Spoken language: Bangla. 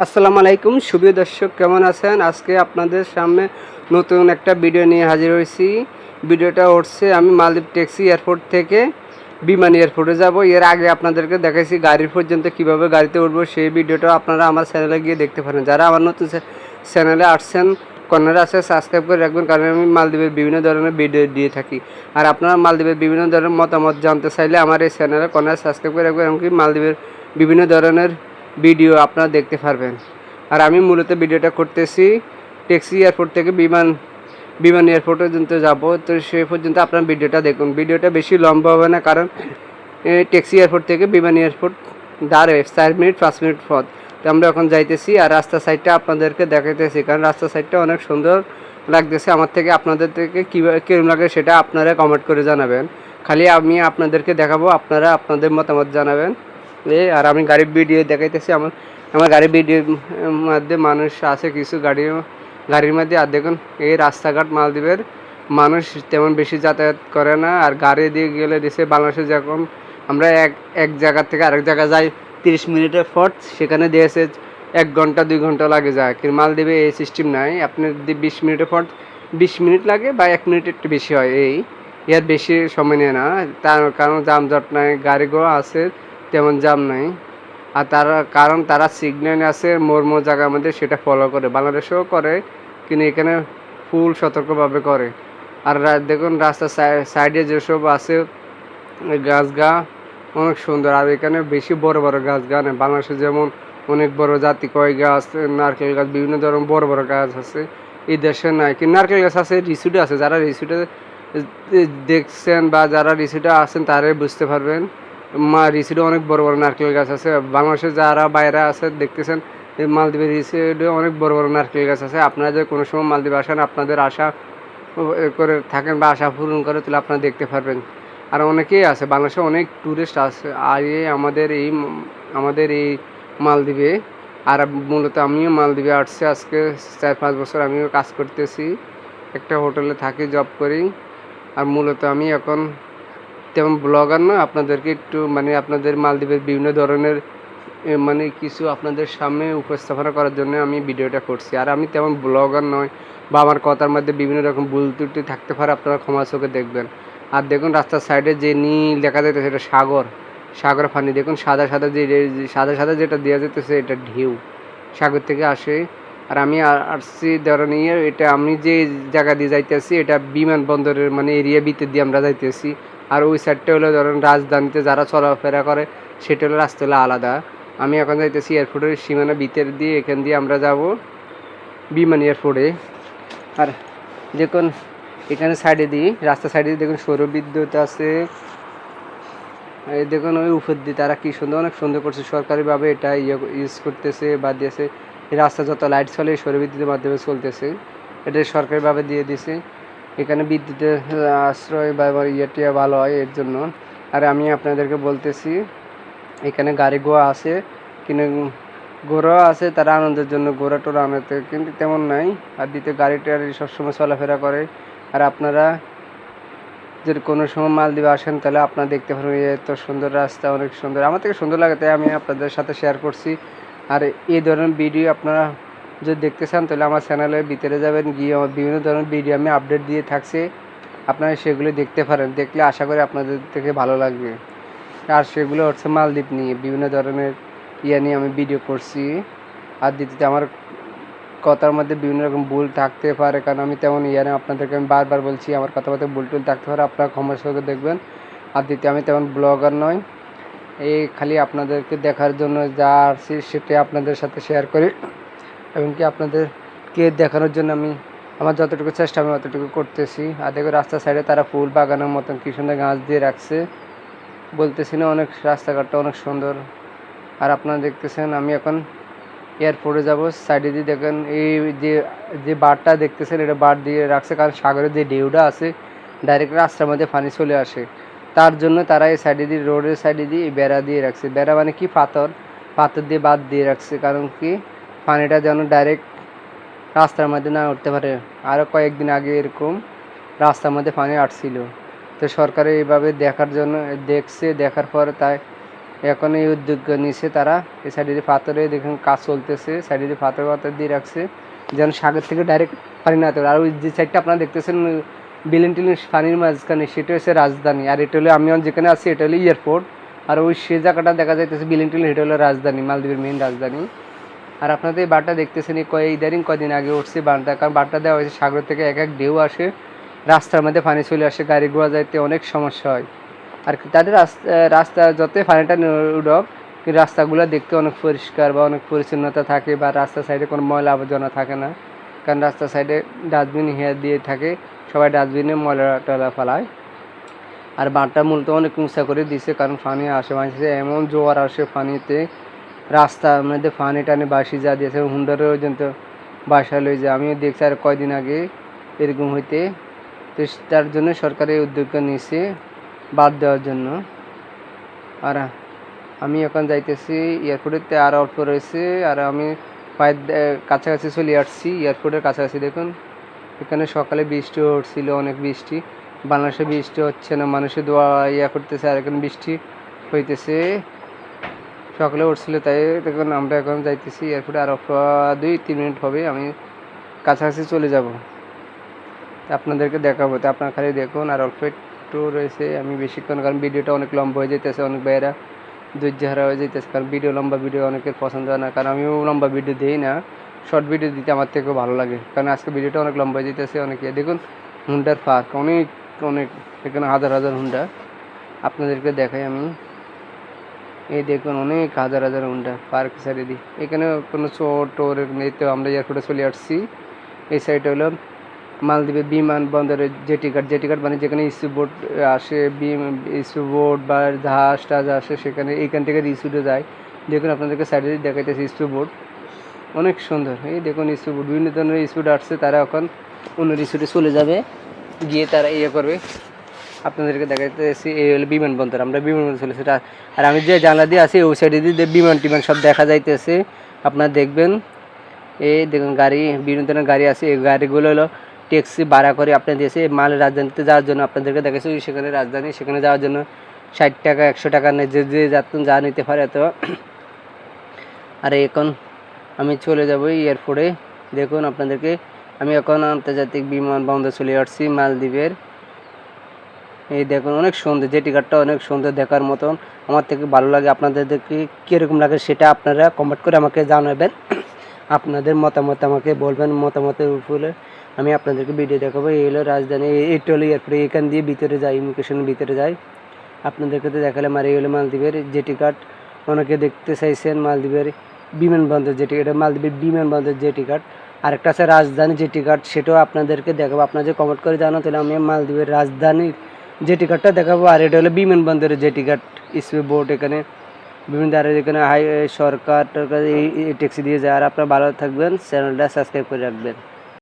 আসসালামু আলাইকুম। সুপ্রিয় দর্শক, কেমন আছেন? আজকে আপনাদের সামনে নতুন একটা ভিডিও নিয়ে হাজির হয়েছি। ভিডিওটা উঠছে আমি মালদ্বীপ ট্যাক্সি এয়ারপোর্ট থেকে বিমান এয়ারপোর্টে যাব। এর আগে আপনাদেরকে দেখাইছি গাড়ির পর্যন্ত কীভাবে গাড়িতে উঠবো। সেই ভিডিওটা আপনারা আমার চ্যানেলে গিয়ে দেখতে পারেন। যারা আমার নতুন চ্যানেলে আসছেন কর্নারে আছে সাবস্ক্রাইব করে রাখবেন। কারণ আমি মালদ্বীপের বিভিন্ন ধরনের ভিডিও দিয়ে থাকি। আর আপনারা মালদ্বীপের বিভিন্ন ধরনের মতামত জানতে চাইলে আমার এই চ্যানেলে কর্নারে সাবস্ক্রাইব করে রাখবেন। এমনকি মালদ্বীপের বিভিন্ন ধরনের ভিডিও আপনারা দেখতে পারবেন। আর আমি মূলত ভিডিওটা করতেছি ট্যাক্সি এয়ারপোর্ট থেকে বিমান বিমান এয়ারপোর্ট পর্যন্ত যাব। তো সে পর্যন্ত আপনার ভিডিওটা দেখুন। ভিডিওটা বেশি লম্বা হবে না, কারণ ট্যাক্সি এয়ারপোর্ট থেকে বিমান এয়ারপোর্ট দাঁড়ে চার মিনিট, পাঁচ মিনিট পথ। তো আমরা এখন যাইতেছি আর রাস্তা সাইডটা আপনাদেরকে দেখাইতেছি, কারণ রাস্তা সাইডটা অনেক সুন্দর লাগতেছে। আমার থেকে আপনাদের থেকে কীভাবে কীরকম লাগে সেটা আপনারা কমেন্ট করে জানাবেন। খালি আমি আপনাদেরকে দেখাবো, আপনারা আপনাদের মতামত জানাবেন। আর আমি গাড়ির ভিডিও দেখাইতেছি, আমার আমার গাড়ির ভিডিওর মধ্যে মানুষ আছে, কিছু গাড়ি গাড়ির মধ্যে, আর দেখুন, এই রাস্তাঘাট মালদ্বীপের মানুষ তেমন বেশি যাতায়াত করে না, আর গাড়ি দিয়ে গেলে দেশে বাংলাদেশে যখন আমরা এক এক জায়গা থেকে আরেক জায়গা যাই, তিরিশ মিনিটের ফট, সেখানে দিয়েছে এক ঘণ্টা, দুই ঘণ্টা লাগে যায়। কিন্তু মালদ্বীপে এই সিস্টেম নাই। আপনি যদি বিশ মিনিটের ফট, বিশ মিনিট লাগে বা এক মিনিট একটু বেশি হয়, এই, এর বেশি সময় নেয় না। তার কারণ যানজট নাই, গাড়িগুলো আছে তেমন জাম নাই। আর তারা কারণ তারা সিগন্যাল আছে, মোর মোর জায়গার মধ্যে সেটা ফলো করে। বাংলাদেশেও করে, কিন্তু এখানে ফুল সতর্কভাবে করে। আর দেখুন রাস্তার সাইডে যেসব আছে গাছ গা অনেক সুন্দর। আর এখানে বেশি বড় বড় গাছ গা নেই। বাংলাদেশে যেমন অনেক বড় জাতি কয় গাছ, নারকেল গাছ, বিভিন্ন ধরনের বড় বড় গাছ আছে এই দেশে নাই। কিন্তু নারকেল গাছ আছে, রিসুটে আছে। যারা রিসুটে দেখছেন বা যারা রিসুটে আছেন, তারাই বুঝতে পারবেন। মা রিসিডে অনেক বড় বড় নারকেল গাছ আছে। বাংলাদেশে যারা বাইরে আছে, দেখতেছেন মালদ্বীপের রিসিডে অনেক বড় বড় নারকেল গাছ আছে। আপনারা যদি কোনো সময় মালদ্বীপ আসেন, আপনাদের আশা করে থাকেন বা আশা পূরণ করে, তাহলে আপনারা দেখতে পারবেন। আর অনেকেই আছে, বাংলাদেশে অনেক ট্যুরিস্ট আছে। আর এই আমাদের এই আমাদের এই মালদ্বীপে, আর মূলত আমিও মালদ্বীপে আসছি আজকে চার পাঁচ বছর। আমিও কাজ করতেছি, একটা হোটেলে থাকি জব করি। আর মূলত আমি এখন তেমন ব্লগার নয় আপনাদেরকে একটু মানে আপনাদের মালদ্বীপের বিভিন্ন ধরনের মানে কিছু আপনাদের সামনে উপস্থাপনা করার জন্য আমি ভিডিওটা করছি। আর আমি তেমন ব্লগার নয় বা আমার কথার মধ্যে বিভিন্ন রকম ভুল ত্রুটি থাকতে পারে, আপনারা ক্ষমা চোখে দেখবেন। আর দেখুন রাস্তার সাইডে যে নীল দেখা যাইতেছে সেটা সাগর। সাগর পানি দেখুন সাদা সাদা যে সাদা সাদা যেটা দেওয়া যেতেছে এটা ঢেউ। সাগর থেকে আসে। আর আমি আসছি ধরে নিয়ে এটা আমি যে জায়গা দিয়ে যাইতেছি, এটা বিমানবন্দরের মানে এরিয়া ভিতর দিয়ে আমরা যাইতেছি। আর ওই সাইডটা হলো ধরেন রাজধানীতে যারা চলাফেরা করে, সেটা হলো রাস্তা হলো আলাদা। আমি এখন যাইতেছি এয়ারপোর্টের সীমানা ভিতর দিয়ে, এখান দিয়ে আমরা যাব বিমান এয়ারপোর্টে আর দেখুন, এখানে সাইডে দিই, রাস্তা সাইডে দিয়ে দেখুন সৌর বিদ্যুৎ আছে। দেখুন, ওই উপর দিয়ে তারা কী সুন্দর, অনেক সুন্দর করছে। সরকারিভাবে এটা ইয়ে ইউজ করতেছে বা দিয়েছে। রাস্তা যত লাইট চলে এই সৌর বিদ্যুতের মাধ্যমে চলতেছে। এটা সরকারিভাবে দিয়ে দিছে। এখানে বিদ্যুতের আশ্রয় বা বা ইয়েটা ভালো হয় এর জন্য। আর আমি আপনাদেরকে বলতেছি, এখানে গাড়ি গোয়া আছে, কিন্তু ঘোড়া আছে, তারা আনন্দের জন্য ঘোড়া টোরা আনাতে, কিন্তু তেমন নাই। আর দ্বিতীয় গাড়ি টাড়ি সবসময় চলাফেরা করে। আর আপনারা যদি কোনো সময় মালদ্বীপে আসেন, তাহলে আপনারা দেখতে পারবেন এত সুন্দর রাস্তা, অনেক সুন্দর। আমার থেকে সুন্দর লাগে, তাই আমি আপনাদের সাথে শেয়ার করছি। আর এই ধরনের ভিডিও আপনারা যদি দেখতে চান, তাহলে আমার চ্যানেলের ভিতরে যাবেন, গিয়ে আমার বিভিন্ন ধরনের ভিডিও আমি আপডেট দিয়ে থাকছি। আপনারা সেগুলো দেখতে পারেন, দেখলে আশা করি আপনাদের থেকে ভালো লাগবে। আর সেগুলো হচ্ছে মালদ্বীপ নিয়ে বিভিন্ন ধরনের ইয়ে নিয়ে আমি ভিডিও করছি। আর দ্বিতীয়তে আমার কথার মধ্যে বিভিন্ন রকম ভুল থাকতে পারে, কারণ আমি তেমন ইয়ে না, আপনাদেরকে আমি বারবার বলছি, আমার কথাবার্তা ভুল টুল থাকতে পারে, আপনারা ক্ষমার সঙ্গে দেখবেন। আর দ্বিতীয় আমি তেমন ব্লগার নয় এই খালি আপনাদেরকে দেখার জন্য যা আসছি সেটা আপনাদের সাথে শেয়ার করি। এবং কি আপনাদেরকে দেখানোর জন্য আমি আমার যতটুকু চেষ্টা, আমি অতটুকু করতেছি। আর দেখো রাস্তার সাইডে তারা ফুল বাগানের মতন কি সুন্দর গাছ দিয়ে রাখছে। বলতেছি না অনেক রাস্তাঘাটটা অনেক সুন্দর। আর আপনারা দেখতেছেন আমি এখন এয়ারপোর্টে যাব। সাইডে দিয়ে দেখেন এই যে যে বারটা দেখতেছেন, এটা বার দিয়ে রাখছে। কারণ সাগরের যে ঢেউটা আছে ডাইরেক্ট রাস্তার মধ্যে পানি চলে আসে। তার জন্য তারা এই সাইডে দিয়ে রোডের সাইডে দিয়ে বেড়া দিয়ে রাখছে। বেড়া মানে কি? পাথর। পাথর দিয়ে বাদ দিয়ে রাখছে। কারণ কি? পানিটা যেন ডাইরেক্ট রাস্তার মধ্যে না উঠতে পারে। আরও কয়েকদিন আগে এরকম রাস্তার মধ্যে পানি আটছিল তো সরকার এইভাবে দেখার জন্য, দেখছে, দেখার পর তাই এখন এই উদ্যোগ নিছে তারা। এই সাইডে পাথরে দেখুন কাজ চলতেছে সাইডে পাথর পাথর দিয়ে রাখছে। যেন সাগর থেকে ডাইরেক্ট পানি না তোলে আর ওই যে সাইডটা আপনারা দেখতেছেন বিলেন টিলেন পানির মাঝখানে, সেটা হচ্ছে রাজধানী। আর এটা হলো, আমি যেখানে আছি, এটা হলো এয়ারপোর্ট আর ওই সে জায়গাটা দেখা যাইতেছে বিলেন টিলেন এটা হলো রাজধানী, মালদ্বীপের মেইন রাজধানী। আর আপনাদের এই বারটা দেখতেছেন কয় ইদারিং কদিন আগে উঠছে বানটা কারণ বারটা দেওয়া হয়েছে সাগর থেকে এক এক ঢেউ আসে, রাস্তার মধ্যে পানি চলে আসে, গাড়ি ঘোড়া যাইতে অনেক সমস্যা হয়। আর তাদের রাস্তা যতই পানিটা উঠক কিন্তু রাস্তাগুলো দেখতে অনেক পরিষ্কার বা অনেক পরিচ্ছন্নতা থাকে বা রাস্তার সাইডে কোনো ময়লা আবর্জনা থাকে না। কারণ রাস্তার সাইডে ডাস্টবিন হেয়ার দিয়ে থাকে, সবাই ডাস্টবিনে ময়লা টয়লা ফেলায়। আর বাঁধটা মূলত অনেক উঁচা করে দিছে, কারণ পানি আসে আশেপাশে এমন জোয়ার আসে পানিতে রাস্তার মধ্যে ফানে টানে বাসি যা দিয়েছে হুন্ডারও পর্যন্ত বাসা লই যায়। আমিও দেখছি আর কয়দিন আগে এরকম হইতে। তো তার জন্য সরকার এই উদ্যোগটা নিয়েছে বাদ দেওয়ার জন্য। আর আমি এখন যাইতেছি এয়ারপোর্টেতে আর অল্প রয়েছে। আর আমি প্রায় দে- কাছাকাছি চলে আসছি, এয়ারপোর্টের কাছাকাছি। দেখুন, এখানে সকালে বৃষ্টি হচ্ছিল, অনেক বৃষ্টি। বাংলাদেশে বৃষ্টি হচ্ছে না, মানুষের দোয়া ইয়া করতেছে, আর এখানে বৃষ্টি হইতেছে। সকালে উঠছিল, তাই দেখুন আমরা এখন যাইতেছি এরপরে আর দুই তিন মিনিট হবে, আমি কাছাকাছি চলে যাব। আপনাদেরকে দেখাবো। তো আপনারা খালি দেখুন, আর অল্প একটু রয়েছে আমি বেশিক্ষণ, কারণ ভিডিওটা অনেক লম্বা হয়ে যেতেছে অনেক ভাইয়েরা ধৈর্য হারা হয়ে যেতেছে কারণ ভিডিও লম্বা ভিডিও অনেকের পছন্দ হয় না, কারণ আমিও লম্বা ভিডিও দিই না, শর্ট ভিডিও দিতে আমার থেকেও ভালো লাগে, কারণ আজকে ভিডিওটা অনেক লম্বা হয়ে যেতেছে অনেকে। দেখুন, হুন্ডার পার্ক অনেক অনেক, এখানে হাজার হাজার হুন্ডা। আপনাদেরকে দেখাই আমি। এই দেখুন, অনেক হাজার হাজার হুন্ডা পার্ক সাইডে এখানে কোনো চোর টোর আমরা এয়ারপোর্টে চলে আসছি। এই সাইডে হলো মালদ্বীপের বিমান বন্দরের জেটি ঘাট জেটি ঘাট মানে যেখানে ইস্যু বোট আসে ইস্যু বোট বা জাহাজ টাজ আসে, সেখানে এইখান থেকে ইস্যুতে যায়। দেখুন, আপনাদেরকে সাইডে দেখাইতেছে ইস্যু বোট অনেক সুন্দর। এই দেখুন ইস্যু বোট বিভিন্ন ধরনের ইস্যুট আসছে, তারা এখন অন্য ইস্যুতে চলে যাবে। গিয়ে তারা ইয়ে করবে। আপনাদেরকে দেখাইতেছি এই হলো বিমানবন্দর, আমরা বিমানবন্দর চলে সেটা আর আমি যে জানলা দিয়ে আছি, ওই সাইডে দিয়ে বিমান টিমান সব দেখা যাইতেছে। আপনারা দেখবেন, এই দেখুন গাড়ি, বিভিন্ন ধরনের গাড়ি আছে। এই গাড়িগুলো হলো ট্যাক্সি ভাড়া করে আপনার দেশে মাল রাজধানীতে যাওয়ার জন্য আপনাদেরকে দেখাচ্ছি সেখানে রাজধানী, সেখানে যাওয়ার জন্য ষাট টাকা, একশো টাকা যে যে যাতুন যা নিতে পারে তো। আর এখন আমি চলে যাব এয়ারপোর্টে দেখুন আপনাদেরকে, আমি এখন আন্তর্জাতিক বিমানবন্দর চলে আসছি, মালদ্বীপের। এই দেখুন, অনেক সুন্দর যে টিকারটা অনেক সুন্দর দেখার মতন। আমার থেকে ভালো লাগে, আপনাদেরকে কীরকম লাগে সেটা আপনারা কমেন্ট করে আমাকে জানাবেন। আপনাদের মতামত আমাকে বলবেন, মতামতের উপরে আমি আপনাদেরকে ভিডিও দেখাবো। এই হলো রাজধানী, এই- হলো এরপরে এখান দিয়ে ভিতরে যাই ইমিগ্রেশনের ভিতরে যাই। আপনাদেরকে তো দেখালাম, আর এই হলো মালদ্বীপের জেটি কার্ড অনেকে দেখতে চাইছেন মালদ্বীপের বিমানবন্দর জেটি এটা মালদ্বীপের বিমানবন্দর জেটি কার্ড আরেকটা আছে রাজধানী জেটি কার্ড সেটাও আপনাদেরকে দেখাবো। আপনারা যে কমেন্ট করে জানো তাহলে আমি মালদ্বীপের রাজধানীর জেটি ঘাটটা দেখাবো, আর এটা হলো বিমানবন্দরের জেটি ঘাট স্পিড বোট এখানে, বিভিন্ন ধরনের এখানে হাই সরকার এই ট্যাক্সি দিয়ে যায়। আর আপনারা ভালো থাকবেন চ্যানেলটা সাবস্ক্রাইব করে রাখবেন।